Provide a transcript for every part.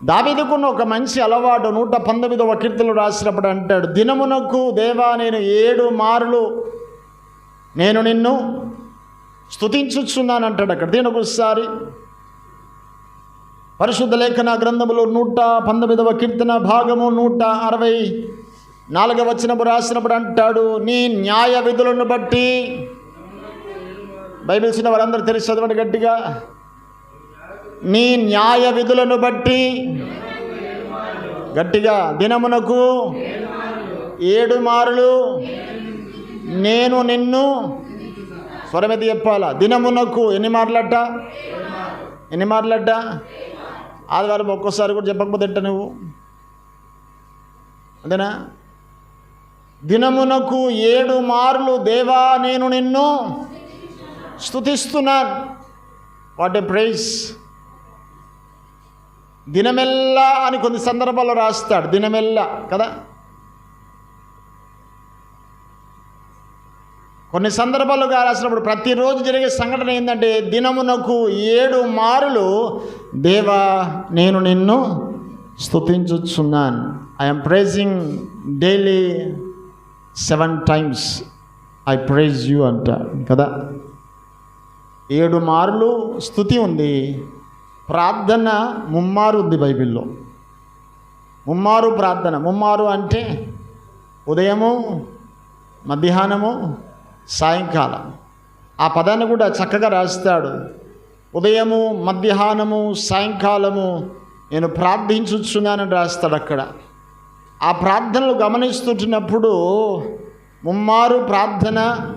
దావిదుకున్న ఒక మంచి అలవాటు నూట పంతొమ్మిదవ కీర్తనలు రాసినప్పుడు అంటాడు దినమునకు దేవా నేను ఏడు మార్లు నేను నిన్ను స్తుతించుచున్నాను అంటాడు అక్కడ. దీనికి ఒకసారి పరిశుద్ధ లేఖన గ్రంథములు నూట పంతొమ్మిదవ కీర్తన భాగము నూట అరవై నాలుగవ వచ్చినప్పుడు రాసినప్పుడు అంటాడు నీ న్యాయ విధులను బట్టి బైబిల్ చిన్న వారందరూ తెలిసి చదవండి గట్టిగా. నీ న్యాయ విధులను బట్టి గట్టిగా దినమునకు ఏడు మారులు నేను నిన్ను స్వరమెతి చెప్పాలా? దినమునకు ఎన్ని మార్లట? ఎన్ని మార్లట? ఆదివారం ఒక్కోసారి కూడా చెప్పకపోతే ఎట్ట నువ్వు? అంతేనా? దినమునకు ఏడు మార్లు దేవా నేను నిన్ను స్తుతిస్తున్నాను. What a praise. దినమెల్లా అని కొన్ని సందర్భాల్లో రాస్తాడు దినమెల్లా కదా? కొన్ని సందర్భాలుగా రాసినప్పుడు ప్రతిరోజు జరిగే సంఘటన ఏంటంటే దినమునకు ఏడు మారులు దేవా నేను నిన్ను స్థుతించుచున్నాను I'm praising daily seven times I praise you అంట కదా? ఏడు మార్లు స్థుతి ఉంది. ప్రార్థన ముమ్మారు ఉంది బైబిల్లో. ముమ్మారు ప్రార్థన. ముమ్మారు అంటే ఉదయము మధ్యాహ్నము సాయంకాలం. ఆ పదాన్ని కూడా చక్కగా రాస్తాడు. ఉదయము మధ్యాహ్నము సాయంకాలము నేను ప్రార్థించుచున్నానని రాస్తాడు అక్కడ. ఆ ప్రార్థనలు గమనిస్తుంటున్నప్పుడు ముమ్మారు ప్రార్థన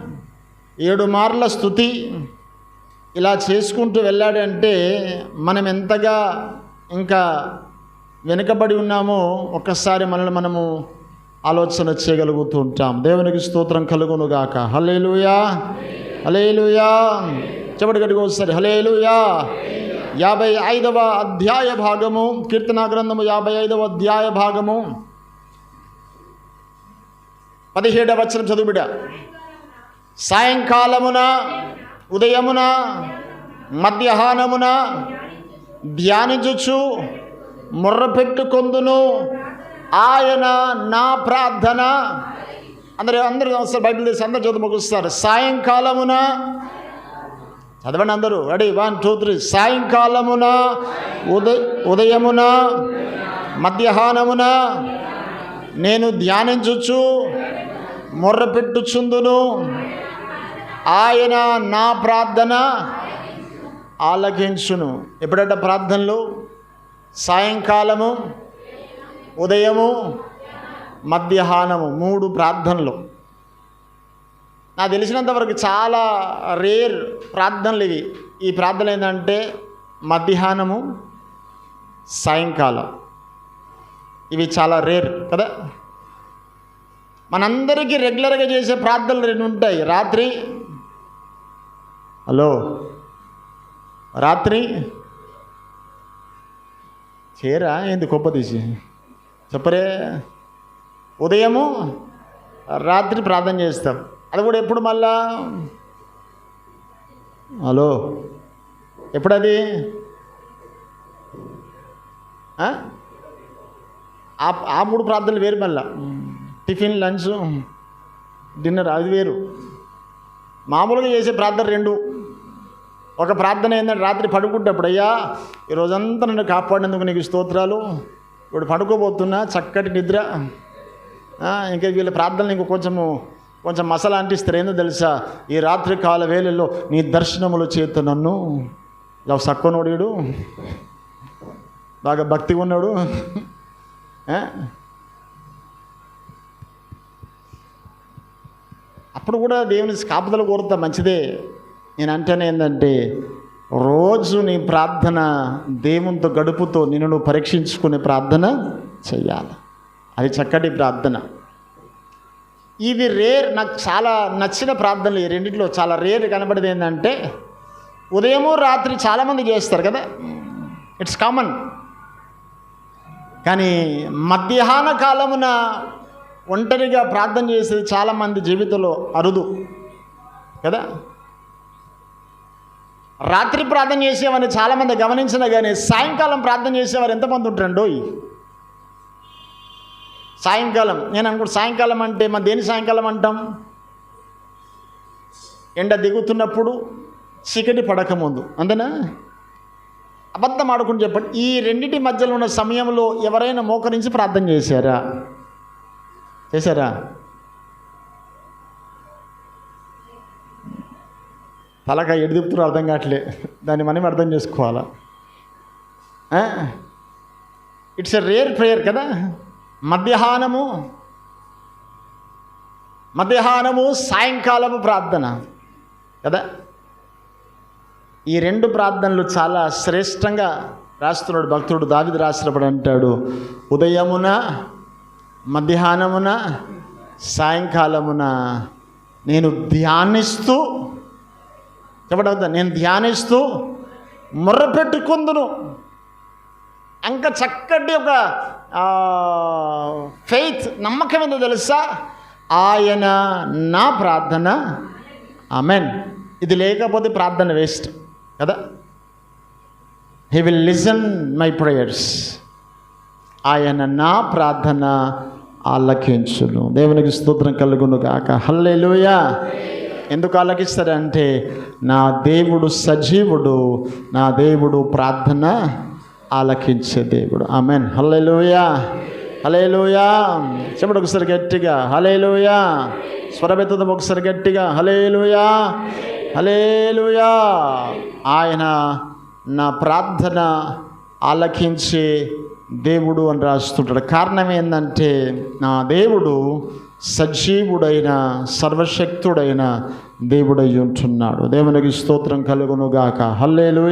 ఏడు మార్ల స్థుతి ఇలా చేసుకుంటూ వెళ్ళాడంటే మనం ఎంతగా ఇంకా వెనుకబడి ఉన్నామో ఒక్కసారి మనల్ని మనము ఆలోచన చేయగలుగుతూ ఉంటాం. దేవునికి స్తోత్రం కలుగును గాక హలేలుయా హలేలుయా చెప్పటి గడికి ఒకసారి. హలేలుయా యాభై ఐదవ అధ్యాయ భాగము. కీర్తనా గ్రంథము యాభై ఐదవ అధ్యాయ భాగము. పదిహేడవ వచనం చదువుబిడ సాయంకాలమున ఉదయమున మధ్యాహ్నమున ధ్యానించుచు ముర్రపెట్టుకొందును ఆయన నా ప్రార్థన. అందరూ అందరూ వస్తారు బైబిల్ తీసి అందరు చదువు ముగుస్తారు. సాయంకాలమున చదవండి అందరూ రెడీ? One two three. సాయంకాలమున ఉదయ ఉదయమున మధ్యాహ్నమున నేను ధ్యానించుచు మొర్ర పెట్టుచుందును. ఆయన నా ప్రార్థన ఆలకించును. ఎప్పుడంటే ప్రార్థనలు? సాయంకాలము ఉదయము మధ్యాహ్నము మూడు ప్రార్థనలు. నాకు తెలిసినంతవరకు చాలా రేర్ ప్రార్థనలు ఇవి. ఈ ప్రార్థన ఏంటంటే మధ్యాహ్నము సాయంకాలం. ఇవి చాలా రేర్ కదా? మనందరికీ రెగ్యులర్గా చేసే ప్రార్థనలు రెండు ఉంటాయి. రాత్రి హలో. రాత్రి? చేరా ఏంది గొప్ప తీసి? చెప్పరే. ఉదయము రాత్రి ప్రార్థన చేస్తాం. అది కూడా ఎప్పుడు మళ్ళా? హలో. ఎప్పుడది? ఆ? ఆ ఆ మూడు ప్రార్థనలు వేరు మళ్ళా. టిఫిన్ లంచ్ డిన్నర్ అది వేరు. మామూలుగా చేసే ప్రార్థన రెండు. ఒక ప్రార్థన ఏంటంటే రాత్రి పడుకుంటప్పుడు అయ్యా ఈ రోజంతా నన్ను కాపాడినందుకు నీకు స్తోత్రాలు. ఇప్పుడు పడుకోబోతున్నా చక్కటి నిద్ర. ఇంకా వీళ్ళ ప్రార్థనలు ఇంకో కొంచెము కొంచెం మసాలా అంటిస్తారు. ఏందో తెలుసా? ఈ రాత్రి కాల వేళల్లో నీ దర్శనముల చేత నన్ను ఇలా సక్కనోడు బాగా భక్తిగా ఉన్నాడు అప్పుడు కూడా దేవుని కాపుదల కోరుతా మంచిదే. నేను అంటేనే ఏంటంటే రోజు నీ ప్రార్థన దేవునితో గడుపుతో నిన్ను నువ్వు పరీక్షించుకునే ప్రార్థన చెయ్యాలి. అది చక్కటి ప్రార్థన. ఇది రేర్ నాకు చాలా నచ్చిన ప్రార్థనలు ఈ రెండింటిలో చాలా రేర్ కనబడేది ఏంటంటే ఉదయము రాత్రి చాలామంది చేస్తారు కదా. ఇట్స్ కామన్ కానీ మధ్యాహ్న కాలమున ఒంటరిగా ప్రార్థన చేసేది చాలామంది జీవితంలో అరుదు. కదా? రాత్రి ప్రార్థన చేసేవారిని చాలామంది గమనించినా కానీ సాయంకాలం ప్రార్థన చేసేవారు ఎంతమంది ఉంటారండో సాయంకాలం. నేను అనుకుంటు సాయంకాలం అంటే మన దేని సాయంకాలం అంటాం? ఎండ దిగుతున్నప్పుడు చీకటి పడకముందు అంతేనా? అబద్ధం ఆడుకుని చెప్పండి. ఈ రెండింటి మధ్యలో ఉన్న సమయంలో ఎవరైనా మోకరించి ప్రార్థన చేశారా? చేశారా? పలక ఎడు అర్థం కావట్లే. దాన్ని మనం అర్థం చేసుకోవాలా? ఇట్స్ ఎ రేర్ ప్రేయర్ కదా? మధ్యాహ్నము మధ్యాహ్నము సాయంకాలము ప్రార్థన కదా? ఈ రెండు ప్రార్థనలు చాలా శ్రేష్టంగా రాస్తున్నాడు భక్తుడు. దావిది రాసినప్పుడు అంటాడు ఉదయమున మధ్యాహ్నమున సాయంకాలమున నేను ధ్యానిస్తూ చెప్పడం నేను ధ్యానిస్తూ మొర్రపెట్టుకుందును ఇంకా చక్కటి ఒక ఫెయిత్ నమ్మకం ఏందో తెలుసా? ఆయన నా ప్రార్థన. ఆమెన్ ఇది లేకపోతే ప్రార్థన వేస్ట్ కదా? He will listen my prayers ఆయన నా ప్రార్థన ఆలకించును. దేవునికి స్తోత్రం కలుగును కాక హల్లెలూయా. ఎందుకు ఆలకిస్తారంటే నా దేవుడు సజీవుడు నా దేవుడు ప్రార్థన ఆలకించే దేవుడు. ఆమెన్. హల్లెలూయా. హలేలుయా చెప్పడు ఒకసారి గట్టిగా. హలేలుయా స్వరబెత్తడం ఒకసారి గట్టిగా. హలేలుయా హలేలుయా ఆయన నా ప్రార్థన ఆలకించే దేవుడు అని రాస్తుంటాడు కారణం ఏంటంటే నా దేవుడు సజీవుడైన సర్వశక్తుడైన దేవుడై ఉంటున్నాడు. దేవునికి స్తోత్రం కలుగునుగాక. హల్లేలు